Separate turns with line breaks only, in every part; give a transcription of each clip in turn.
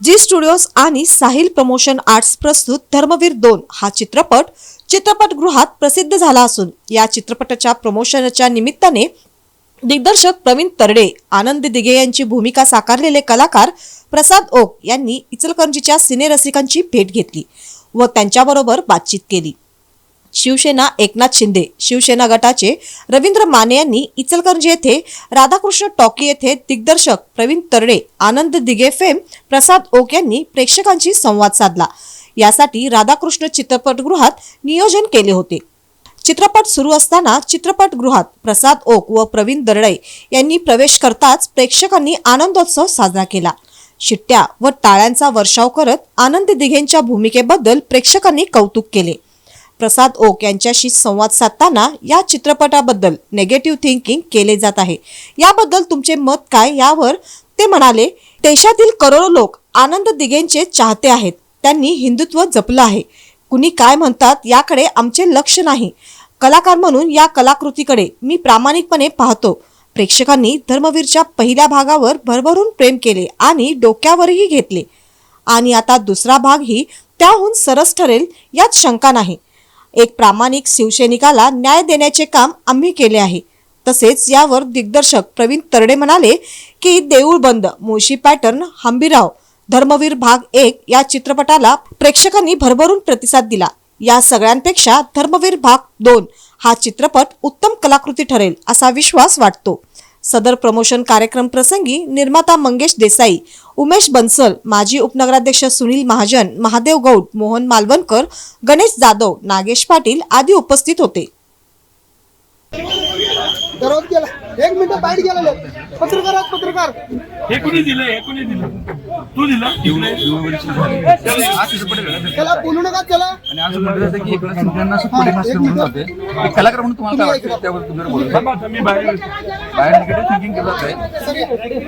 जी studios आणि Sahil promotion arts प्रस्तुत धर्मवीर दोन हा चित्रपट चित्रपटगृहात प्रसिद्ध झाला असून या चित्रपटाच्या प्रमोशनच्या निमित्ताने दिग्दर्शक प्रवीण तरडे आनंद दिघे यांची भूमिका साकारलेले कलाकार प्रसाद ओक यांनी इचलकरंजीच्या सिनेरसिकांची भेट घेतली व त्यांच्याबरोबर बातचीत केली. शिवसेना एकनाथ शिंदे शिवसेना गटाचे रवींद्र माने यांनी इचलकरंजी येथे राधाकृष्ण टॉकी येथे दिग्दर्शक प्रवीण तरडे आनंद दिघे फेम प्रसाद ओक यांनी प्रेक्षकांशी संवाद साधला. यासाठी राधाकृष्ण चित्रपटगृहात नियोजन केले होते. चित्रपट सुरू असताना चित्रपटगृहात प्रसाद ओक व प्रवीण दरडे यांनी प्रवेश करताच प्रेक्षकांनी आनंदोत्सव साजरा केला. शिट्ट्या व टाळ्यांचा वर्षाव करत आनंद दिघेंच्या भूमिकेबद्दल प्रेक्षकांनी कौतुक केले. प्रसाद ओक यांच्याशी संवाद साधताना या चित्रपटाबद्दल नेगेटिव्ह थिंकिंग केले जात आहे. याबद्दल तुमचे मत काय यावर ते म्हणाले देशातील करोडो लोक आनंद दिघेंचे चाहते आहेत. त्यांनी हिंदुत्व जपलं आहे. कुणी काय म्हणतात याकडे आमचे लक्ष नाही. कलाकार म्हणून या कलाकृतीकडे मी प्रामाणिकपणे पाहतो. प्रेक्षकांनी धर्मवीरच्या पहिल्या भागावर भरभरून प्रेम केले आणि डोक्यावरही घेतले. आणि आता दुसरा भागही त्याहून सरस ठरेल यात शंका नाही. एक प्रामाणिक शिवसैनिकाला न्याय देण्याचे काम आम्ही केले आहे. तसेच यावर दिग्दर्शक प्रवीण तरडे म्हणाले की देऊळ बंद मुळशी पॅटर्न हंबीराव धर्मवीर भाग एक या चित्रपटाला प्रेक्षकांनी भरभरून प्रतिसाद दिला. या सगळ्यांपेक्षा धर्मवीर भाग दोन हा चित्रपट उत्तम कलाकृती ठरेल असा विश्वास वाटतो. सदर प्रमोशन कार्यक्रम प्रसंगी निर्माता मंगेश देसाई उमेश बन्सल माजी उपनगराध्यक्ष सुनील महाजन महादेव गौड मोहन मालवणकर गणेश जाधव नागेश पाटील आदी उपस्थित होते.
एक मिनिट बाहेर गेलेले पत्रकार आहेत पत्रकार.
हे कुणी दिलं हे कुणी दिलं? तू दिलं?
त्याला बोलू नका त्याला
आणि असं म्हटलं जातं की एकनाथ शिंदेना असं पुढे मास्टर म्हणून जाते एक कलाकार म्हणून तुम्हाला काय वाटतं? त्यावर बोलतो
मी बाहेर
निगेटिव्ह थिंकिंग केलं जात आहे.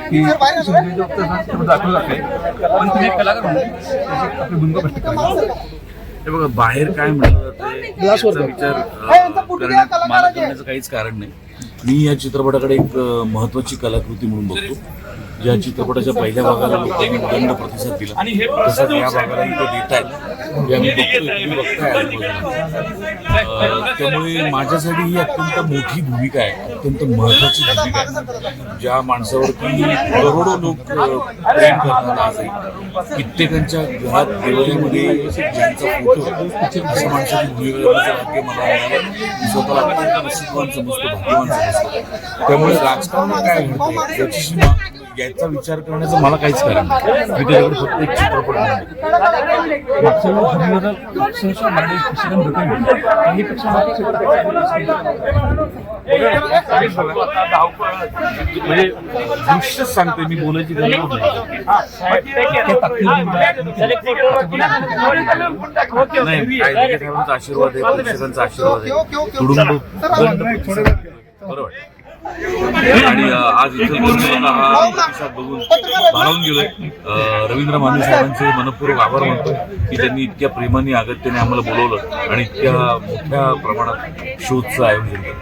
की. शिंदे जो दाखवलं जाते पण तुम्ही एक कलाकार म्हणून त्याची आपली भूमिका स्पष्ट करा
हे बघा बाहेर काय म्हटलं विचार करण्यात
कलाकार
मला. करण्याचं काहीच कारण नाही. मी या चित्रपटाकडे एक महत्वाची कलाकृती म्हणून बघतो ज्या चित्रपटाच्या पहिल्या भागाला लोकांनी उदंड प्रतिसाद दिला.
आणि हे
तसंच
प्रसाद
या भागाला देत आहेत बघतोय बघताय त्यामुळे माझ्यासाठी ही अत्यंत मोठी भूमिका आहे अत्यंत महत्वाची भूमिका आहे. ज्या माणसावरती करोडो लोक प्रेम करतात आजही कित्येकांच्या घरात देवळीमध्ये ज्यांचा फोटो अशा माणसाची भूमिका भाग्य मला मी स्वतःला अत्यंत समजतो भाग्यवान समजतो. त्यामुळे राजकारणात काय घडतंय? याच्याशी मा- याचा विचार करण्याचं मला काहीच कारण नाही. मी त्याच्याकडे फक्त एक चित्रपट
मागच्या
म्हणजे दृश्यच सांगते मी बोलायची गरज नाही. आशीर्वाद आहे प्रेक्षकांचा आशीर्वाद आहे. तुडुंब. बरोबर. आणि आज इथे हा प्रतिसाद बघून भारावून गेलोय. रवींद्र माने साहेबांचे मनपूर्वक आभार मानतो की त्यांनी इतक्या प्रेमाने अगत्याने आम्हाला बोलवलं आणि इतक्या मोठ्या प्रमाणात शोधचं आयोजन केलं.